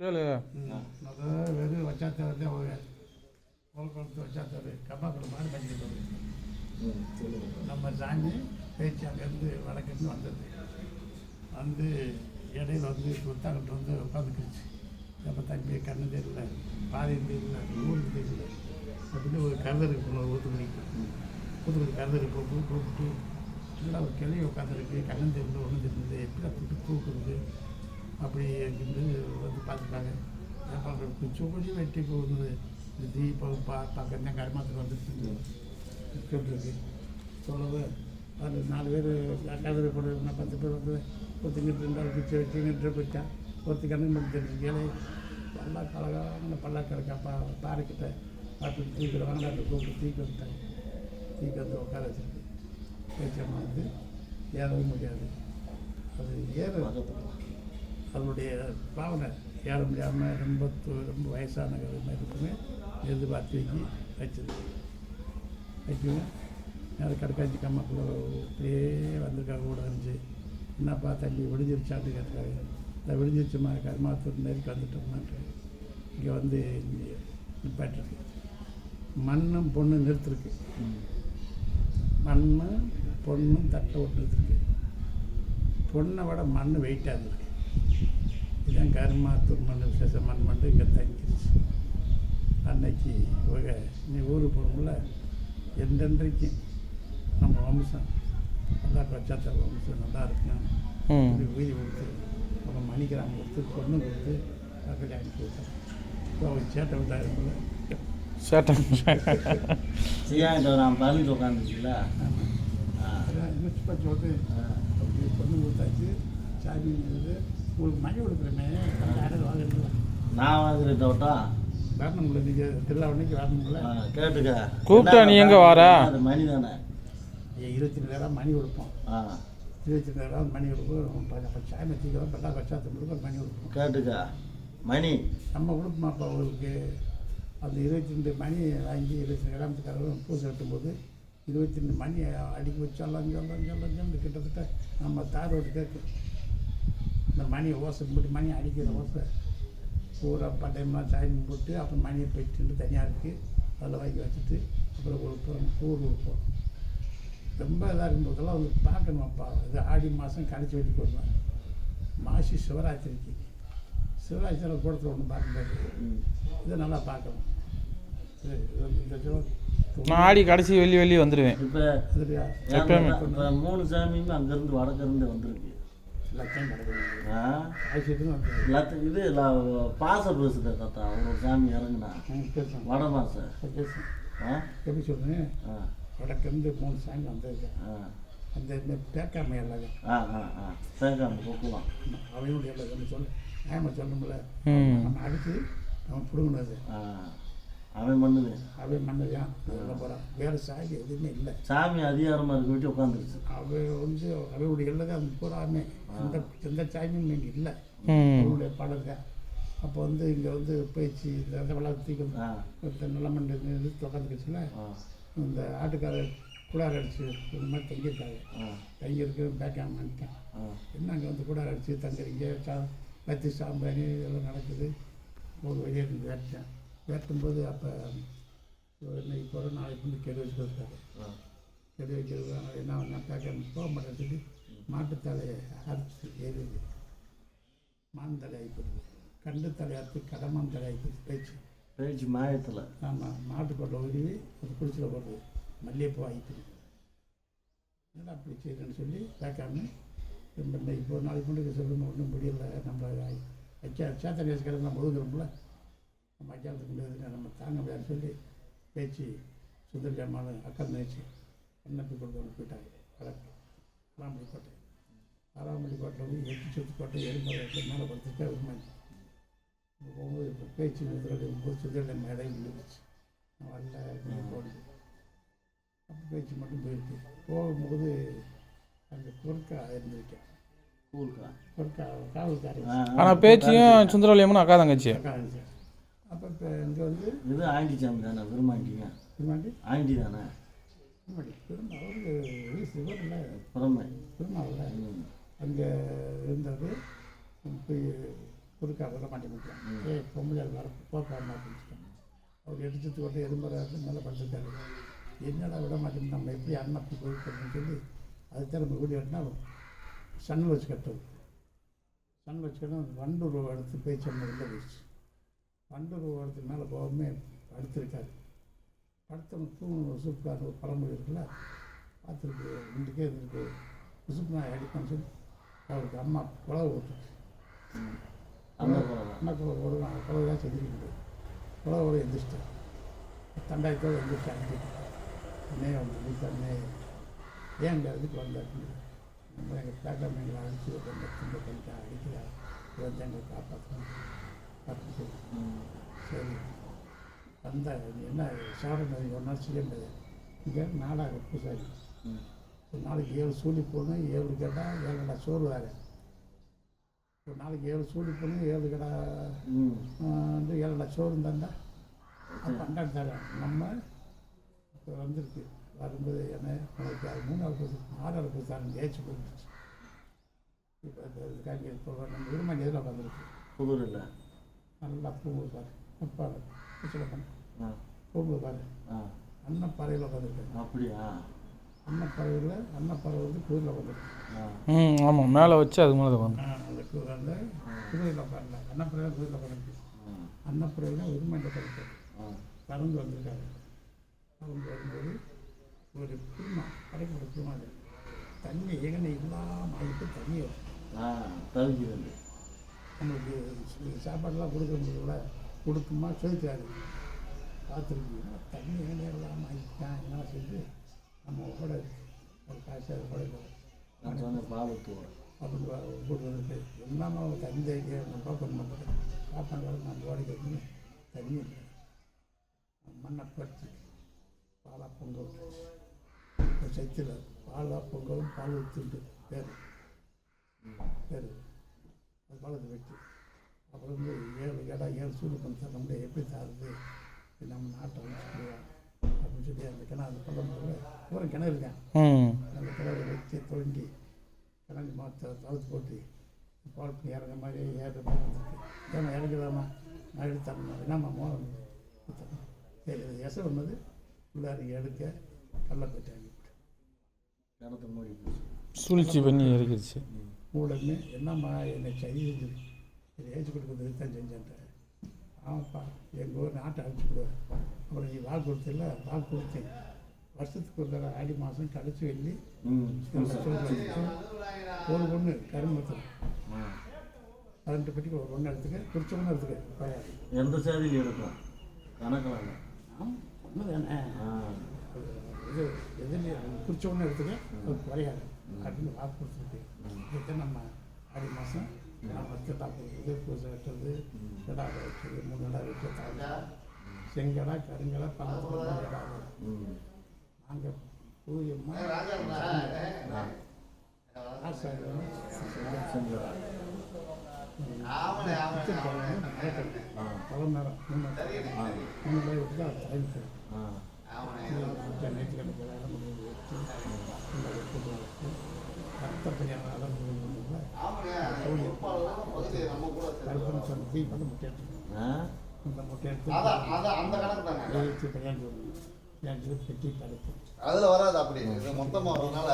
தான் ஒரு ஒரு குளத்து வச்சாத்தவர். கம்மாக்குள்ள மாடு கட்டிக்கிட்டு ம் சொல்லுங்க. நம்ம சாமி பேச்சு அங்கேருந்து வடக்கிருந்து வந்தது. வந்து இடையில வந்து குத்தாங்கிட்ட வந்து உட்காந்துக்கிடுச்சு அப்போ தம்பி கண்ணு தெரியல பாதி தெரியல ஊருக்கு தெரியல. அப்படின்னு ஒரு கருதருக்கு போனோம் ஊத்துக்குடிக்கு ஊத்துக்குடி. கருதருக்கு போட்டு கூப்பிட்டு இல்லை ஒரு கிளி உட்காந்துருக்கு? கண்ணு தெரியல ஒன்றும் தெரியல. எப்படி கூப்பிட்டு கூப்பிடுது அப்படி இருந்து பார்த்துட்டாங்க அப்போ குச்சி வெட்டி போகுது இந்த தீபம் பா பார்க்க கருமாத்துக்கு வந்துட்டு சொல்லிருக்கு சொல்லவே அது நாலு பேர் கதிரை போட பத்து பேர் வந்து ஒருத்தங்கிட்டு ரெண்டாவது குச்சி வச்சு நின்று போயிட்டா ஒருத்தி கண்ணு மட்டும் தெரிஞ்சுக்கலே பல்லா கலகான பல்லா கிடக்கா பா பாறைக்கிட்ட பார்த்து தூக்கிற வாங்கலாட்டு கூப்பிட்டு தூக்கி வந்துட்டாங்க தூக்கி வந்து உட்கார வச்சிருக்கு பேச்சம்மா வந்து ஏறவும் முடியாது அது ஏற அதனுடைய பாவனை ஏற முடியாமல் ரொம்ப ரொம்ப வயசான இருக்குமே எதிர்பார்த்து வச்சு வச்சது வைக்குவேன் அது கடைக்காட்சி கம்மாக்குள்ள அப்படியே வந்திருக்காங்க கூட இருந்துச்சு என்னப்பா தள்ளி விடிஞ்சிருச்சான்னு கேட்டாங்க இந்த விடிஞ்சிருச்சுமா கருமாத்தூர் நெருக்கி வந்துட்டோம்னாட்டு. இங்கே வந்து இங்கே நிப்பாட்டிருக்கு. மண்ணும் பொண்ணும் நிறுத்திருக்கு. மண்ணும் பொண்ணும் தட்டை விட்டு நிறுத்திருக்கு. பொண்ணை விட மண் வெயிட்டாக இருந்திருக்கு இதான் கருமாத்தூர் மண் விசேஷ மண் மட்டும் இங்கே தங்கிருச்சு. அன்னைக்கு இவங்க நீ ஊருக்கு போகணும்ல எந்தென்றைக்கும் நம்ம வம்சம். நல்லா பச்சாத்த வம்சம் நல்லா இருக்கணும். ம். இப்படி உயிரி கொடுத்து அவங்க மணிக்கிறாங்க கொடுத்து பொண்ணு கொடுத்து கல்யாணம் கொடுத்தேன் இப்போ அவங்க சேட்டை விட்டாருங்கள சேட்டை சியாங்கிட்ட நான் பதில் உட்காந்துச்சுல இப்போ சொல்லிட்டு அப்படி பொண்ணு கொடுத்தாச்சு சாமி உங்களுக்கு மணி கொடுக்குறேனே யாரும் வாங்குறீங்களா நான் வாங்குறேன் டவுட்டா வரணும்ல நீங்கள் திருவிழாவன்னைக்கு வரணும்ல கேட்டுக்க. கூப்பிட்டா நீ எங்க வார? அது மணி தானே. இருபத்தி நேரம் மணி கொடுப்போம். ஆ. இருபத்தி நேரம் மணி கொடுப்போம். ப- சாமி வச்சுக்கிறோம். பல்லா பச்சாத்தம் ஒரு மணி கொடுப்போம். கேட்டுக்க. மணி. நம்ம கொடுப்போமாப்பா அவங்களுக்கு அந்த இருபத்தி ரெண்டு மணி வாங்கி இருபத்தி ரெண்டு கிராமத்துக்காரரும் பூசை கட்டும்போது இருபத்தி ரெண்டு மணி அடிக்க வச்சு எல்லாம் சொல்லம் சொல்லம் சொல்லி கிட்டத்தட்ட நம்ம தார் ரோடு கேட்கு இந்த மணி ஓசை போட்டு மணி அடிக்கிற ஓசை. பூரா பட்டையமாக சாமி போட்டு அப்புறம் மணியை போயிட்டு தனியாக இருக்குது அதில் வாங்கி வச்சுட்டு அப்புறம் கொடுப்போம் கூறு கொடுப்போம் ரொம்ப இதாக இருக்கும்போதெல்லாம் வந்து பார்க்கணுமாப்பா. இது ஆடி மாதம் கழிச்சு வெட்டிக்கு வருவேன் மாசி சிவராத்திரிக்கு சிவராத்திரியில் கூடத்தில் ஒன்று பார்க்கும்போது. இதை நல்லா பார்க்கணும். நான் ஆடி கடைசி வெள்ளி வெள்ளி வந்துடுவேன். இப்போ மூணு சாமியுமே அங்கேருந்து வடக்கிருந்து வந்திருக்கு. இது ல- பாச பேசுத தாத்தா ஒரு சாமி இறங்குனா. வட ஆ எப்படி ஆ. வடக்கிருந்து மூணு சாமி வந்திருக்கேன் ஆ. அந்த இந்த பேக்காமை எல்லாம் ஆ ஆ ஆ. தேங்காய் கொக்குலாம் அவனுடைய எல்லாம் சொல்ல நியாயமாக சொல்லணும்ல நம்ம அடித்து அவன் பிடுங்கினது. ஆ. அவன் பண்ணுது அவன் மன்னதான் போகிறான் வேறு சாதி எதுவுமே இல்லை. சாமி அதிகாரமாக இருக்க விட்டு உட்காந்துருச்சு அவ வந்து அவருடைய எல்லாம் அந்த பூராமே எந்த எந்த சாமியும் இங்கே இல்லை. பாடல் தான் அப்போ வந்து இங்கே வந்து பேச்சு இந்த வளர்த்திக்கு ஆ. இந்த நல்ல மண்டை இது உட்காந்துக்கிச்சுல ஆ. இந்த ஆட்டுக்காரர் குடார் அடிச்சு இந்த மாதிரி தங்கியிருக்காங்க ஆ. தங்கியிருக்கு பேக்காம பண்ணிட்டேன் என்ன அங்கே வந்து குடார் அடிச்சு தங்குறீங்க? சா பத்தி சாம்பிராணி இதெல்லாம் நடக்குது. ஒரு வெளியே இருந்து வேட்டேன் வேட்டும்போது அப்போ இன்னைக்கு போகிற நாளைக்கு வந்து கெடு வச்சுருக்காரு கெடு வைக்கிறது என்ன பண்ணால் பேக்காம போக மாட்டேன்னு சொல்லி மாட்டுத்தலையை அறுத்து எரியுது மான் தலை ஆகிப்படுது கண்டு தலை அறுத்து கடமான் தலை ஆகிப்படுது பேச்சு. பேச்சு மாயத்தில். ஆமாம் மாட்டுக்கொட்டை உருவி அது குளிச்சில் போடுறது. மல்லிகைப்பூ ஆகிட்டு என்னடா அப்படி செய்யறேன்னு சொல்லி கேட்காம இன்னைக்கு இப்போ நாளைக்கு கொண்டு சொல்லணும் ஒன்றும் முடியல. நம்ம வைக்க சேத்தனை வச்சுக்கிறது நம்ம ஒதுங்குறோம்ல நம்ம வைக்காலத்துக்கு முடியாது நம்ம தாங்க முடியாதுன்னு சொல்லி பேச்சு சுந்தரியம்மான அக்கா நினைச்சு கொண்டு வந்து போயிட்டாங்க. வடக்கு ஆறாமடி கோட்டை ஆறாமடி கோட்டை வந்து எட்டு சொத்து கோட்டை எரிமலை மேலே படுத்துட்டு இப்போ போகும்போது இப்போ பேச்சு போது சுந்தரியம் மேடை முடிஞ்சிச்சு நான் வரல போடுது அப்போ பேச்சு மட்டும் போயிருக்கு போகும்போது அங்கே குறுக்கா இருந்திருக்கேன். ஆனால் பேச்சியும் சுந்தரவல்லியம்மனும் அக்கா தங்கச்சி அக்கா அப்போ இப்போ இங்கே வந்து இது ஆண்டி சாமி தானே விரும்மாண்டிங்க திருமாண்டி ஆண்டி தானே. திருமாண்டி திரும்ப அவருக்கு இது சிவர் இல்லை. புறமை ம். அங்கே இருந்தது போய் குறுக்கா விட மாட்டேன் ஏய் பொம்பளை வர போக்காம அப்படின்னு அவர் எடுத்துட்டு கொண்டு எறும்புறாரு மேலே படுத்துருக்காரு. என்னடா விட மாட்டேன் நம்ம எப்படி அண்ணன் அப்படி போயிருக்கோம்னு சொல்லி அதுதான் நம்ம வீடு கட்டினா சன் வச்சு கட்டுறது சன் வச்சு கட்டினா வண்டூர் எடுத்து போய் சென்னை வெளில போயிடுச்சு. வண்டூர் இடத்துக்கு மேலே போகாமே படுத்திருக்காரு படுத்தவங்க தூண் உசுப்பார் ஒரு பழமொழி இருக்குல்ல? பார்த்துருக்கு இன்றைக்கே இருக்கு. உசுப்பு நான் அடிப்பேன்னு சொல்லி அவருக்கு அம்மா குழவை குரல் அம்மா குழவை ஒரு குழவை தான் செஞ்சுக்கிட்டு குழவோட எந்திரிச்சிட்டேன். தண்டாயத்தோடு எந்திரிச்சு அனுப்பிட்டு அண்ணே வந்து அண்ணே ஏன் இந்த இதுக்கு வந்தாரு நம்ம எங்கள் பேக்கில் எங்களை அடிச்சு கொஞ்சம் துண்டு பண்ணிட்டா அடிக்கிறா வந்து எங்களை காப்பாற்றணும் அப்படின்னு சரி அந்த நீ என்ன சாப்பிட ஒரு நாள் செய்ய முடியாது இங்கே நாடாக பூசாரி ஒரு நாளைக்கு ஏழு சூழி போகணும் ஏழு கேட்டால் ஏழு கடை சோறு வேறு ஒரு நாளைக்கு ஏழு சூழி போகணும் ஏழு கடை வந்து ஏழு கடை சோறு தந்தா அப்போ தரேன் நம்ம இப்போ வந்திருக்கு வரும்போது என்ன உனக்கு அது மூணாவது பூசு ஆறாவது பூசாங்க ஜெயிச்சு போயிடுச்சு இப்போ இதுக்காக இப்போ நம்ம விரும்பாண்டி எதில் வந்திருக்கு புதூர் இல்லை நல்லா பூங்குது பாரு முப்பாடு வச்சுல பண்ண ஆ பாரு ஆ அன்னப்பறையில் உட்காந்துருக்கேன் அப்படியா அன்னப்பறையில் அன்னப்பறவை வந்து குதிரையில் உட்காந்துருக்கு ஆ ம் ஆமாம் மேலே வச்சு அது மேலே வந்து அந்த குதிரை அந்த குதிரையில் உட்காரல அன்னப்பறையில் குதிரையில் உட்காந்துருக்கு ஆ அன்னப்பறவையில் உரிமையில் உட்காந்துருக்கு பறந்து வந்திருக்காரு வரும்போது ஒரு குருமா கடைக்கு ஒரு குருமா தண்ணி எகனை இல்லாமல் ஆகிட்டு தண்ணி வரும் தவிக்கிறது. சு- சாப்பாடெல்லாம் கொடுக்க முடியல கொடுக்குமா சொல்லிட்டாரு பார்த்துருக்கீங்க தண்ணி எகனை இல்லாமல் ஆகிட்டான் என்ன செஞ்சு நம்ம கூட ஒரு காசு அது கூட இல்லை. நான் சொன்னேன் பால் ஊற்றுவோம் அப்படின்னு கூட்டு வந்துட்டு எல்லாமே அவங்க தண்ணி தைக்க நம்ம பண்ண மாட்டேன் சாப்பாடு நான் வைக்கணும் தண்ணி மண்ணை பறிச்சு பாலாக பொங்க ஒரு சைத்தில் பாலாக பொங்கலும் பால் ஊற்றிட்டு பேர். பேர். வச்சு அப்புறம் வந்து ஏழு ஏடா ஏழு சூடு பண்ணி தர முடியாது எப்படி நம்ம நாட்டை அப்படின்னு சொல்லி அந்த கிணறு பள்ளம் பூரா கிணறு இருக்கேன் ம். அந்த கிணறு வச்சு தொங்கி கிணறு மாற்ற தவிர்த்து போட்டு பால் பண்ணி இறங்க மாதிரி ஏறுற மாதிரி வந்துருக்கு ஏமா இறங்குதாம்மா? நான் எடுத்து தரணும் என்னம்மா மோகம். சரி எசை வந்தது. உள்ளார எடுக்க போட்டு மூடி போச்சு. சூழ்ச்சி பண்ணி இறக்கிடுச்சு. உடனே என்னம்மா என்னை இது ஏச்சு கொடுக்குறது தான் செஞ்சேன்ட்டேன் ஆமாப்பா எங்கள் ஊர் நாட்டை அழைச்சிக்கிடுவேன் அப்புறம் நீ வாக்கு கொடுத்தில்ல வாக்கு கொடுத்தேன். வருஷத்துக்கு ஒரு தடவை ஆடி மாதம் கடைசி வெள்ளி. ஒரு பொண்ணு கரும்பத்தில் ஆ பதினெட்டு பெட்டிக்கு ஒரு பொண்ணு எடுத்துக்க குறிச்ச பொண்ணு எடுத்துக்க. எந்த சேதியில் எடுக்கும்? கணக்கில் இல்லை ஆம் பொண்ணு தானே. ஆ. இது எதுலேயே பொண்ணு எடுத்துக்க அது குறையாது. அப்படின்னு வாக்கு கொடுத்துருக்கு நம்ம ஆடி மாதம் நம்ம திருடா கொடுக்குறது பூஜை வெட்டுறது கிடா வச்சது மூணு வச்சு தாங்க செங்கடா கருங்கடா கடா ம். நாங்கள் ஆ. மூணு பேர் விட்டு தான் டைம் நேற்றுக்கிழமை அதுல வராது அப்படி. மொத்தமா வரனால